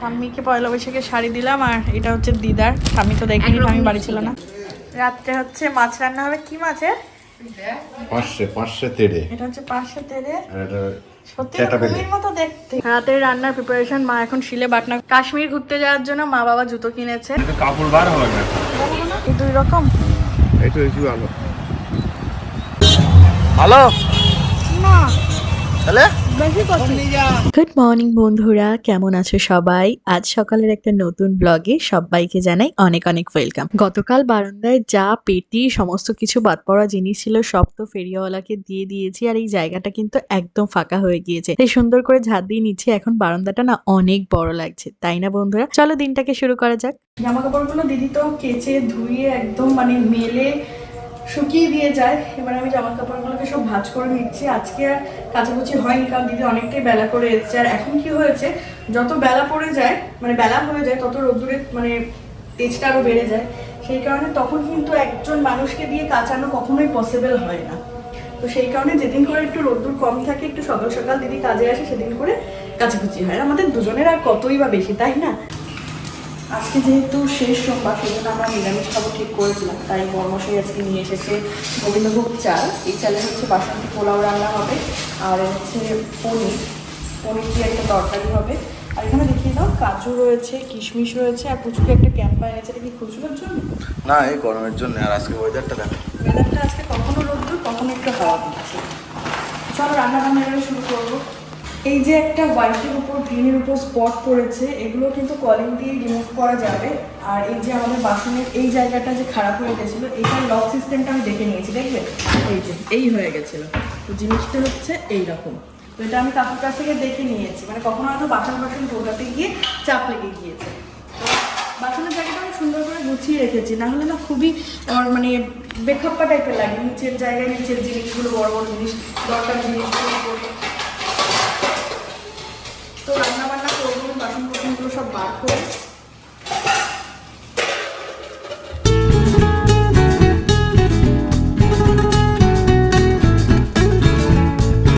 ঠাম্মিকে পয়লা বৈশাখে শাড়ি দিলাম আর এটা হচ্ছে দিদার। ঠাম্মি তো দেখেনি ঠাম্মি বাড়ি ছিল না। রাত্রে হচ্ছে মাছ রান্না হবে। কি মাছের পাঁচশে পাঁচশে তেড়ে। এটা হচ্ছে পাঁচশো সত্যি কুমির মতো দেখতে। রাতের রান্নার প্রিপারেশন মা এখন শিলে বাটনা। কাশ্মীর ঘুরতে যাওয়ার জন্য মা বাবা জুতো কিনেছে। কাপড় বার হবে না। এই দুই রকম। এই একটু আলো ভালো। না। তাহলে? গুড মর্নিং বন্ধুরা। কেমন আছো সবাই? আজ সকালের একটা নতুন ব্লগে সবাইকে জানাই অনেক অনেক ওয়েলকাম গতকাল বারান্দায় যা পেটি সমস্ত কিছু বাদ পড়া জিনিস ছিল সব তো ফেরিওয়ালাকে দিয়ে দিয়েছি আর এই জায়গাটা কিন্তু একদম ফাঁকা হয়ে গিয়েছে। তাই সুন্দর করে ঝাড় দিয়ে নিচ্ছে। এখন বারান্দাটা না অনেক বড় লাগছে। তাই না বন্ধুরা? চলো দিনটাকে শুরু করা যাক। জামা কাপড়গুলো দিদি তো কেচে ধুয়ে একদম মানে মেলে শুকিয়ে দিয়ে যায়। এবার আমি জামা কাপড়গুলোকে সব ভাঁজ করে নিচ্ছি। আজকে আর কাচাকুচি হয়নি, কারণ দিদি অনেকটাই বেলা করে এসছে। আর এখন কি হয়েছে, যত বেলা পড়ে যায় মানে বেলা হয়ে যায়, তত রোদ্দুরে মানে তেজটা আরও বেড়ে যায়। সেই কারণে তখন কিন্তু একজন মানুষকে দিয়ে কাচানো কখনোই পসিবল হয় না। তো সেই কারণে যেদিন করে একটু রোদ্দুর কম থাকে, একটু সকাল সকাল দিদি কাজে আসে, সেদিন করে কাচাকুচি হয়। আমাদের দুজনের আর কতই বা বেশি, তাই না? আজকে যেহেতু শেষ সোমবার সেই জন্য আমরা নিরামিষ খাব ঠিক করেছিলাম। তাই বর্মশাই আজকে নিয়ে এসেছে গোবিন্দভোগ চাল। এই চালে হচ্ছে বাসন্তী পোলাও রান্না হবে আর হচ্ছে পনির। পনির দিয়ে একটা তরকারি হবে। আর এখানে দেখিয়ে দাও কাজু রয়েছে কিশমিশ রয়েছে আর পুচুকে একটা ক্যাম্পা এনেছে। এটা কি খুচরোর জন্য? না এই গরমের জন্য। আর আজকে ওয়েদারটা দেখো। ওয়েদারটা আজকে কখনো রোদ্দুর কখনো একটু হাওয়া দিচ্ছে। চলো রান্না বান্না শুরু করব। এই যে একটা হোয়াইটের উপর গ্রিনের উপর স্পট পড়েছে, এগুলো কিন্তু কলিং দিয়ে রিমুভ করা যাবে। আর এই যে আমাদের বাসনের এই জায়গাটা যে খারাপ হয়ে গেছিল এইটার লক সিস্টেমটা আমি দেখে নিয়েছি দেখবে এই যে, এই হয়ে গেছিল। তো জিনিসটা হচ্ছে এই রকম তো এটা আমি কাকুর কাছ থেকে দেখে নিয়েছি। মানে কখনো হয়তো বাসন বাসন ঢোকাতে গিয়ে চাপ লেগে গিয়েছে। বাসনের জায়গাটা আমি সুন্দর করে গুছিয়ে রেখেছি। না হলে না খুবই আমার মানে বেখাপ্পা টাইপের লাগে। নিচের জায়গায় নিচের জিনিসগুলো, বড় বড় জিনিস, দরকার জিনিসগুলো। powerful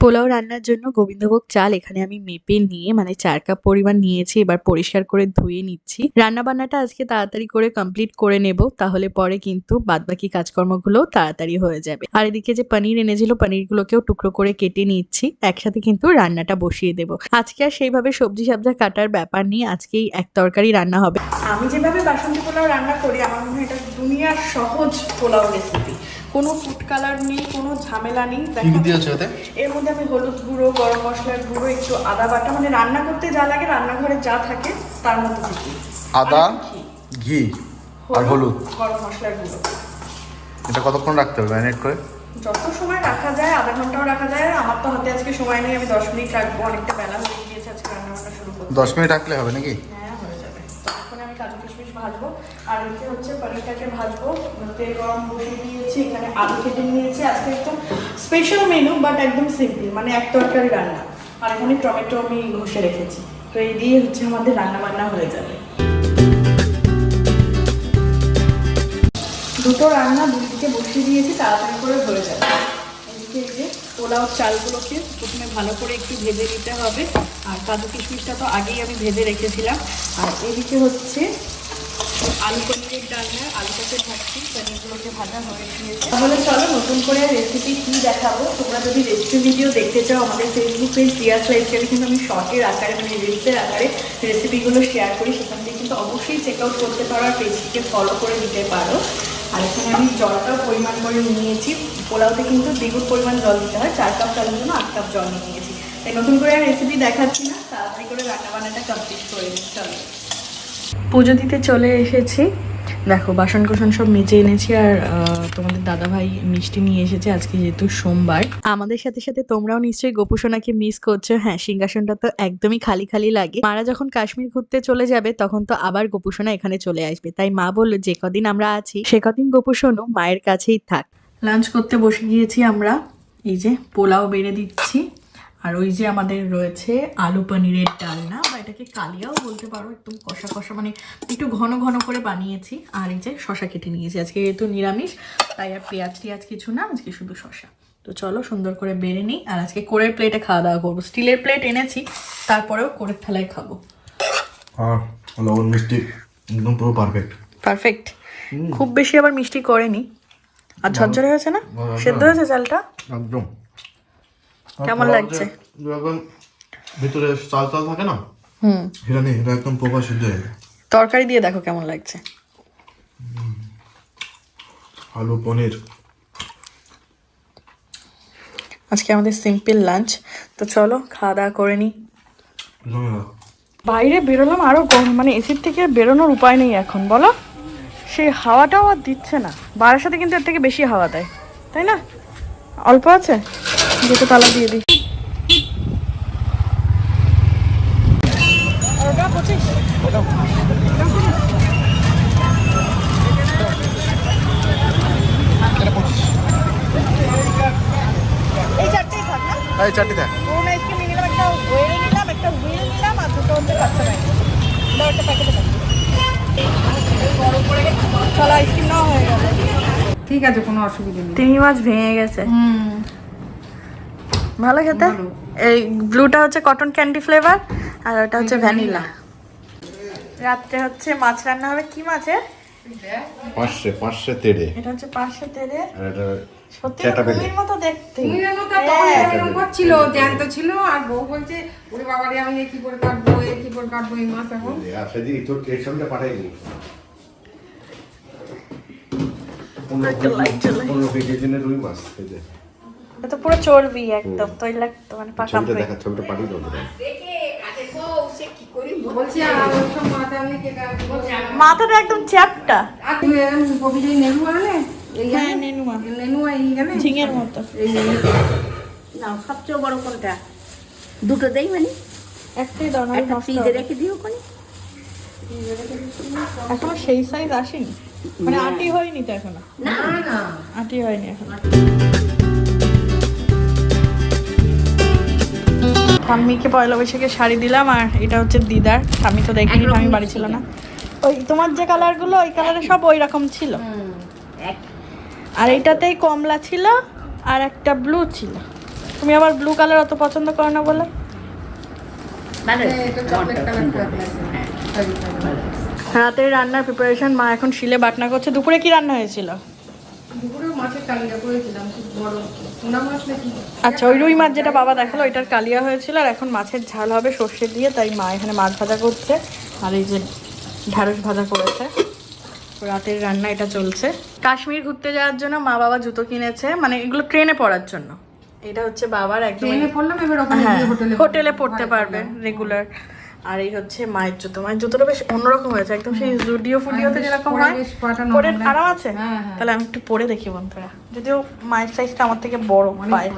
পোলাও রান্নার জন্য গোবিন্দভোগ চাল এখানে আমি মেপে নিয়ে মানে চার কাপ পরিমাণ নিয়েছি, এবার পরিষ্কার করে ধুয়ে নিচ্ছি। রান্না বান্নাটা আজকে তাড়াতাড়ি করে কমপ্লিট করে নেব, তাহলে পরে কিন্তু বাদবাকি কাজকর্মগুলো তাড়াতাড়ি হয়ে যাবে। আর এদিকে যে পনির এনেছিল, পনিরগুলোকেও টুকরো করে কেটে নিচ্ছি, একসাথে কিন্তু রান্নাটা বসিয়ে দেব। আজকে আর সেইভাবে সবজি সাবজা কাটার ব্যাপার নিয়ে আজকেই এক তরকারি রান্না হবে। আমি যেভাবে বাসন্তী পোলাও রান্না করি, আমার মনে হয় এটা দুনিয়ার সহজ পোলাও রেসিপি কোনো ফুড কালার নেই কোনো ঝামেলা নেই এর মধ্যে আমি হলুদ গুঁড়ো গরম মশলার গুঁড়ো একটু আদা বাটা মানে রান্না করতে যা লাগে রান্নাঘরে যা থাকে তার মধ্যে থেকে আদা ঘি। আর হলুদ গরম মশলার গুঁড়ো। এটা কতক্ষণ রাখতে হবে ম্যারিনেট করে? যত সময় রাখা যায় আধা ঘন্টাও রাখা যায় আমার তো হাতে আজকে সময় নেই আমি দশ মিনিট রাখব অনেকটা বেলা হয়ে গিয়েছে আজকে রান্না বান্না শুরু করতে। দশ মিনিট রাখলে হবে নাকি? হ্যাঁ হয়ে যাবে তখন আমি কাজু কিশমিশ ভাজবো আর এতে হচ্ছে ভাজবো তেল গরম বসিয়ে দিয়েছি, এখানে আলু কেটে নিয়েছি। আজকে একদম স্পেশাল মেনু বাট একদম সিম্পল মানে এক তরকারি রান্না। আর এখানে টমেটো আমি ঘষে রেখেছি। তো এই দিয়ে হচ্ছে আমাদের রান্না বান্না হয়ে যাবে। দুটো রান্না দুদিকে বসিয়ে দিয়েছি, তাড়াতাড়ি করে হয়ে যাবে। এদিকে এই যে পোলাও চালগুলোকে প্রথমে ভালো করে একটু ভেজে নিতে হবে। আর কাজু কিশমিশটা তো আগেই আমি ভেজে রেখেছিলাম। আর এদিকে হচ্ছে আলু পনিরের ডালনা আলুটাকে ভাজছি, পনিরগুলোকে ভাজা হয়ে গিয়েছে। তাহলে চলো নতুন করে রেসিপি কী দেখাবো? তোমরা যদি রেসিপি ভিডিও দেখতে চাও, আমাদের ফেসবুক পেজ রিয়াস লাইফস্টাইলে কিন্তু আমি শর্টের আকারে মানে রিলসের আকারে রেসিপিগুলো শেয়ার করি। সেখান থেকে কিন্তু অবশ্যই চেক আউট করতে পারো আর পেজটিকে ফলো করে দিতে পারো। আর এখানে আমি জলটাও পরিমাণ করে নিয়েছি। পোলাওতে কিন্তু দ্বিগুণ পরিমাণ জল দিতে হয়। চার কাপ চালের জন্য আট কাপ জল নিয়েছি। তাই নতুন করে রেসিপি দেখাচ্ছি না। তাড়াতাড়ি করে রান্নাবান্নাটা কমপ্লিট করে চলো। পুজো দিতে চলে এসেছি। দেখো বাসন কোসন সব মেজে এনেছি আর তোমাদের দাদা ভাই মিষ্টি নিয়ে এসেছে আজকে যেহেতু সোমবার। আমাদের সাথে সাথে তোমরাও নিশ্চয়ই গোপুসোনাকে মিস করছ। হ্যাঁ সিংহাসনটা তো একদমই খালি খালি লাগে। মারা যখন কাশ্মীর ঘুরতে চলে যাবে, তখন তো আবার গোপুসোনা এখানে চলে আসবে। তাই মা বলল, যে কদিন আমরা আছি, সে কদিন গোপুসোনু মায়ের কাছেই থাক। লাঞ্চ করতে বসে গিয়েছি আমরা। এই যে পোলাও বেড়ে দিচ্ছি। আর ওই যে আমাদের রয়েছে আলু পনিরের ডালনা বা এটাকে কালিয়াও বলতে পারো একদম কষা কষা মানে একটু ঘন ঘন করে বানিয়েছি আর এই যে শশা কেটে নিয়েছি। আজকে যেহেতু নিরামিষ তাই আর পেঁয়াজ টিয়াজ কিছু না আজকে শুধু শশা। তো চলো সুন্দর করে বেড়ে নিই আর আজকে কোরের প্লেটে খাওয়া দাওয়া করব। স্টিলের প্লেট এনেছি তারপরেও কোরের থালায় খাব। লবণ মিষ্টি একদম পুরো পারফেক্ট পারফেক্ট খুব বেশি আবার মিষ্টি করেনি। আর ঝরঝরে হয়েছে না। সেদ্ধ হয়েছে চালটা? একদম। কেমন লাগছে? যখন ভিতরে চাল চাল থাকে না? হুম। নেই এটা একদম প্রকাশ সিদ্ধ হয়ে তরকারি দিয়ে দেখো কেমন লাগছে। আলু পনির। আজকে আমাদের সিম্পল লাঞ্চ তো চলো খাওয়া দাওয়া করে নিই বাইরে বেরোলাম আরও গরম। মানে এসির থেকে বেরোনোর উপায় নেই এখন বলো? সেই হাওয়াটাও আর দিচ্ছে না। বারের সাথে কিন্তু এর থেকে বেশি হাওয়া দেয় তাই না? অল্প আছে? যেতে তালা দিয়ে দিই। এই চারটি দেখ। কোন আইসক্রিম নিয়ে নিলাম একটা ওয়েল নিলাম একটা হুইল নিলাম আর দুটো হচ্ছে ম্যাঙ্গো একটা প্যাকেটে চলো আইসক্রিম নাও হয়ে গেল ঠিক আছে কোনো অসুবিধা নেই। তিমি মাছ ভেঙে গেছে। হুম। ভালো খেতে? এই ব্লুটা হচ্ছে কটন ক্যান্ডি ফ্লেভার আর ওটা হচ্ছে ভ্যানিলা। রাত্রে হচ্ছে মাছ রান্না হবে। কি মাছের পাঁচশে পাঁচশে তেড়ে। এটা হচ্ছে পাঁচশো তেলে আর এটা সত্যি কুমির মতো দেখতে। কুমিরের মতো তখন এরকম করছিল জ্যান্ত ছিল আর বউ বলছে ওরে বাবারে আমি কি করে কাটবো কি করে কাটবো এই মাছ এখন? আর সেদিন তোর সঙ্গে পাঠাই দিই একটা light জ্বালাই। পনেরো কেজির জন্য রুই মাছ এই তো পুরো চর্বি একদম তৈলাক্ত মানে পাকা ছবিটা দেখা ছবিটা পাঠিয়ে মাথাটা একদম চ্যাপটা। আর তুই এরম কপিটাই নেনু আনে। এই হ্যাঁ ঝিঙের মতো। না সবচেয়ে বড় কোনটা? দুটো দেই মানে? একটাই দাও না একটা রেখে দিও কোনে এখনও সেই সাইজ আসেনি? মানে আটি হয়নি তো এখনও? না না। আটি হয়নি এখনও। ঠাম্মিকে পয়লা বৈশাখে শাড়ি দিলাম আর এটা হচ্ছে দিদার। ঠাম্মি তো দেখিনি ঠাম্মি বাড়ি ছিল না। ওই তোমার যে কালারগুলো ওই কালারে সব ওই রকম ছিল আর এইটাতেই কমলা ছিল আর একটা ব্লু ছিল। তুমি আবার ব্লু কালার অত পছন্দ করো না বলে? রাতের রান্নার প্রিপারেশন মা এখন শিলে বাটনা করছে। দুপুরে কি রান্না হয়েছিল? আচ্ছা ওই রুই মাছ যেটা বাবা দেখাল ওইটার কালিয়া হয়েছিল আর এখন মাছের ঝাল হবে সর্ষে দিয়ে তাই মা এখানে মাছ ভাজা করছে আর এই যে ঢ্যাঁড়স ভাজা করেছে। রাতের রান্না এটা চলছে। কাশ্মীর ঘুরতে যাওয়ার জন্য মা বাবা জুতো কিনেছে মানে এগুলো ট্রেনে পড়ার জন্য। এটা হচ্ছে বাবার একদম ট্রেনে পড়লাম এবার ওখানে হ্যাঁ হোটেলে হোটেলে পড়তে পারবে রেগুলার আর এই হচ্ছে মায়ের জুতো। মায়ের জুতোটা বেশ অন্যরকম হয়েছে একদম সেই জুডিও ফুডিওতে বেশ যেরকম হয় পরে আরাম আছে। হ্যাঁ, হ্যাঁ। তাহলে আমি একটু পরে দেখি বন্ধুরা। যদিও মায়ের সাইজটা আমার থেকে বড় পায়।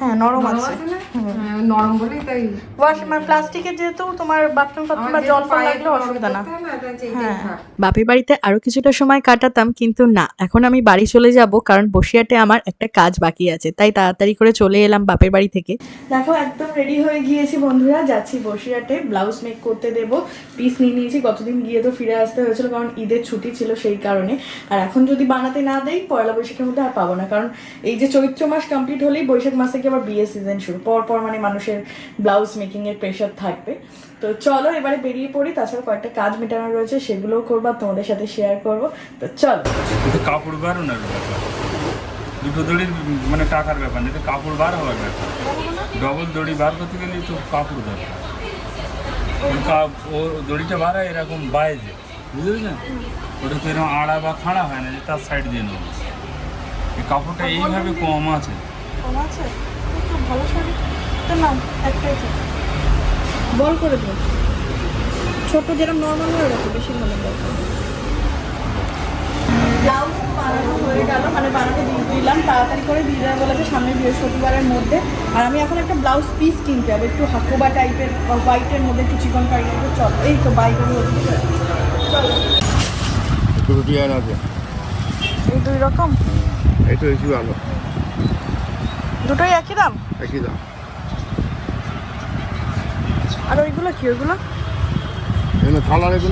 হ্যাঁ নরম আছে। না? হ্যাঁ, নরম বলেই তাই। ওয়াশ মানে প্লাস্টিকের যেহেতু তোমার বাথরুম ফাথরুম বা জল ফল লাগলে অসুবিধা না। হ্যাঁ বাপের বাড়িতে আরও কিছুটা সময় কাটাতাম কিন্তু না এখন আমি বাড়ি চলে যাব কারণ বসিয়াটে আমার একটা কাজ বাকি আছে তাই তাড়াতাড়ি করে চলে এলাম বাপের বাড়ি থেকে। দেখো একদম রেডি হয়ে গিয়েছি বন্ধুরা যাচ্ছি বসিরহাটে ব্লাউজ মেক করতে দেব পিস নিয়ে নিয়েছি গতদিন গিয়ে তো ফিরে আসতে হয়েছিল কারণ ঈদের ছুটি ছিল সেই কারণে। আর এখন যদি বানাতে না দেই পয়লা বৈশাখের মধ্যে আর পাবো না কারণ এই যে চৈত্র মাস কমপ্লিট হলেই বৈশাখ মাস থেকে আবার বিয়ে সিজন শুরু। পর পর মানে মানুষের ব্লাউজ মেকিং এর প্রেশার থাকবে। তো চলো এবারে বেরিয়ে পড়ি তাছাড়া কয়েকটা কাজ মেটানো রয়েছে সেগুলোও করব আর তোমাদের সাথে শেয়ার করব। তো চলো। কাপড় বার না দুটো দড়ির মানে টাকার ব্যাপার না কাপড় বার হওয়ার ব্যাপার। ডবল দড়ি বার করতে গেলে তো কাপড় দরকার। ও দড়িটা বার হয় এরকম বুঝতে পেরেছেন ওটা তো এরকম আড়া বা খাড়া হয় না যে তার সাইড দিয়ে নেব। এই কাপড়টা এইভাবে কম আছে। কম আছে? একটু ভালো শাড়ি? তো নাও একটাই বল করে দিও ছোট যেরকম নর্মাল হয়ে গেছে বেশি ভালো দরকার ব্লাউজ বানানো হয়ে গেল মানে বানাতে দিয়ে দিলাম। তাড়াতাড়ি করে দিয়ে দেওয়া বলেছে সামনে বৃহস্পতিবারের মধ্যে। আর আমি এখন একটা ব্লাউজ পিস কিনতে হবে একটু হাকুবা টাইপের বা হোয়াইটের মধ্যে একটু চিকন কারি মধ্যে চল এই তো আমি ওদিকে চলো। ডিজাইন আছে এই দুই রকম? এই তো বেশি ভালো দুটোই একই দাম? একই দাম। আর ওইগুলো কি ওইগুলো? এখানে থালা রেখে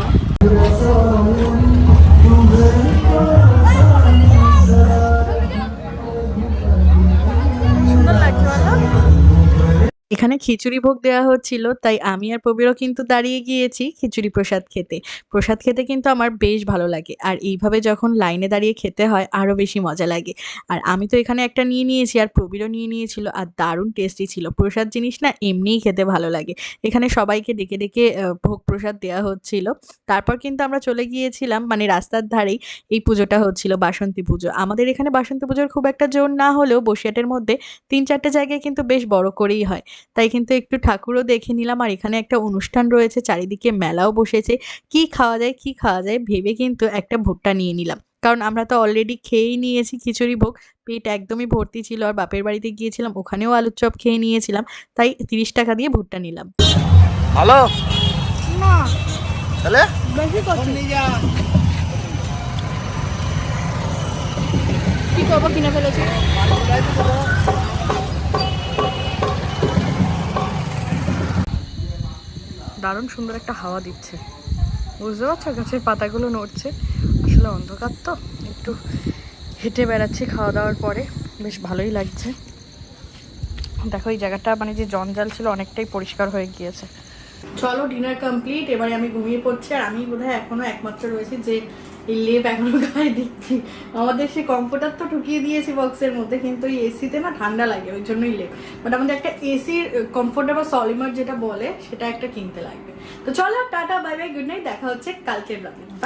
এখানে খিচুড়ি ভোগ দেওয়া হচ্ছিল, তাই আমি আর প্রবীরও কিন্তু দাঁড়িয়ে গিয়েছি খিচুড়ি প্রসাদ খেতে। প্রসাদ খেতে কিন্তু আমার বেশ ভালো লাগে, আর এইভাবে যখন লাইনে দাঁড়িয়ে খেতে হয় আরও বেশি মজা লাগে। আর আমি তো এখানে একটা নিয়ে নিয়েছি, আর প্রবীরও নিয়ে নিয়েছিল, আর দারুণ টেস্টি ছিল। প্রসাদ জিনিস না এমনিই খেতে ভালো লাগে। এখানে সবাইকে ডেকে ডেকে ভোগ প্রসাদ দেওয়া হচ্ছিল। তারপর কিন্তু আমরা চলে গিয়েছিলাম মানে রাস্তার ধারেই এই পুজোটা হচ্ছিল, বাসন্তী পুজো। আমাদের এখানে বাসন্তী পুজোর খুব একটা জোর না হলেও বসিয়াটের মধ্যে তিন চারটে জায়গায় কিন্তু বেশ বড় করেই হয়। তাই কিন্তু একটু ঠাকুরও দেখে নিলাম। আর এখানে একটা অনুষ্ঠান রয়েছে চারিদিকে মেলাও বসেছে। কি খাওয়া যায় কি খাওয়া যায় ভেবে কিন্তু একটা ভুট্টা নিয়ে নিলাম। কারণ আমরা তো অলরেডি খেয়েই নিয়েছি খিচুড়ি ভোগ। পেট একদমই ভর্তি ছিল আর বাপের বাড়িতে গিয়েছিলাম ওখানেও আলুর চপ খেয়ে নিয়েছিলাম। তাই তিরিশ টাকা দিয়ে ভুট্টা নিলাম। ভালো তাহলে? কি করব কিনে ফেলেছি? দারুণ সুন্দর একটা হাওয়া দিচ্ছে। বুঝতে পারছ? গাছের পাতাগুলো নড়ছে। আসলে অন্ধকার তো। একটু হেঁটে বেড়াচ্ছি খাওয়া দাওয়ার পরে। বেশ ভালোই লাগছে। দেখো, এই জায়গাটা মানে যে জঞ্জাল ছিল অনেকটাই পরিষ্কার হয়ে গিয়েছে। চলো ডিনার কমপ্লিট এবারে আমি ঘুমিয়ে পড়ছি আর আমি বোধহয় এখনও একমাত্র রয়েছি যে লেপ এখনও গায়ে দিচ্ছি। আমাদের সে কম্পিউটার তো ঢুকিয়ে দিয়েছি বক্সের মধ্যে, কিন্তু এই এসিতে না ঠান্ডা লাগে, ওই জন্যই লেপ। বাট আমাদের একটা এসির কমফোর্টেবল সলিমার যেটা বলে, সেটা একটা কিনতে লাগবে। তো চলো, tata bye bye good night দেখা হচ্ছে কালকের রাতে বাই